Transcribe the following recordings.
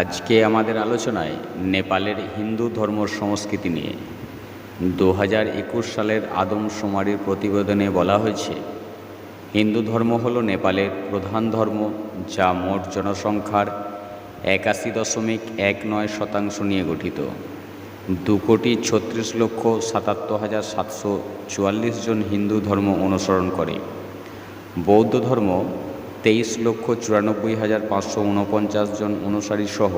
আজকে আমাদের আলোচনায় নেপালের হিন্দু ধর্ম সংস্কৃতি নিয়ে। দু হাজার একুশ সালের আদমশুমারির প্রতিবেদনে বলা হয়েছে, হিন্দু ধর্ম হল নেপালের প্রধান ধর্ম, যা মোট জনসংখ্যার একাশি দশমিক এক নয় শতাংশ নিয়ে গঠিত। দু কোটি ছত্রিশ লক্ষ সাতাত্তর হাজার সাতশো চুয়াল্লিশ জন হিন্দু ধর্ম অনুসরণ করে। বৌদ্ধ ধর্ম তেইশ লক্ষ চুরানব্বই হাজার পাঁচশো উনপঞ্চাশ জন অনুসারী সহ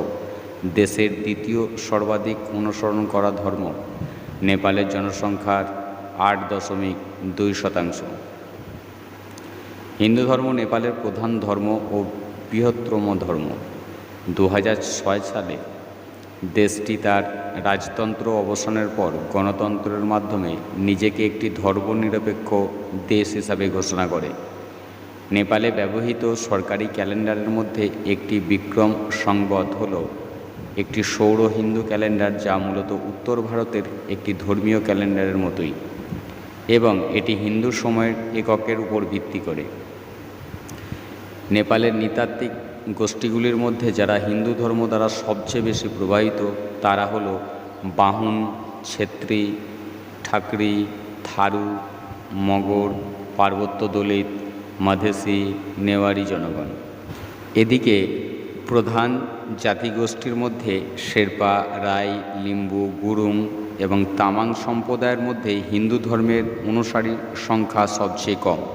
দেশের দ্বিতীয় সর্বাধিক অনুসরণ করা ধর্ম। নেপালের জনসংখ্যার আট দশমিক দুই শতাংশ। হিন্দু ধর্ম নেপালের প্রধান ধর্ম ও বৃহত্তম ধর্ম। দু সালে দেশটি তার রাজতন্ত্র অবসানের পর গণতন্ত্রের মাধ্যমে নিজেকে একটি ধর্মনিরপেক্ষ দেশ হিসাবে ঘোষণা করে। নেপালে ব্যবহৃত সরকারি ক্যালেন্ডারের মধ্যে একটি বিক্রম সংবৎ হল, একটি সৌর হিন্দু ক্যালেন্ডার যা মূলত উত্তর ভারতের একটি ধর্মীয় ক্যালেন্ডারের মতোই এবং এটি হিন্দু সময়ের এককের উপর ভিত্তি করে। নেপালের নৃতাত্ত্বিক গোষ্ঠীগুলির মধ্যে যারা হিন্দু ধর্ম দ্বারা সবচেয়ে বেশি প্রবাহিত তারা হল বাহুন, ছেত্রী, ঠাকরি, থারু, মগর, পার্বত্য দলিত মাধেসি নেওয়ারি জনগণ। এদিকে প্রধান জাতিগোষ্ঠীর মধ্যে শেরপা, রাই, লিম্বু, গুরুং এবং তামাং সম্প্রদায়ের মধ্যে হিন্দু ধর্মের অনুসারীর সংখ্যা সবচেয়ে কম।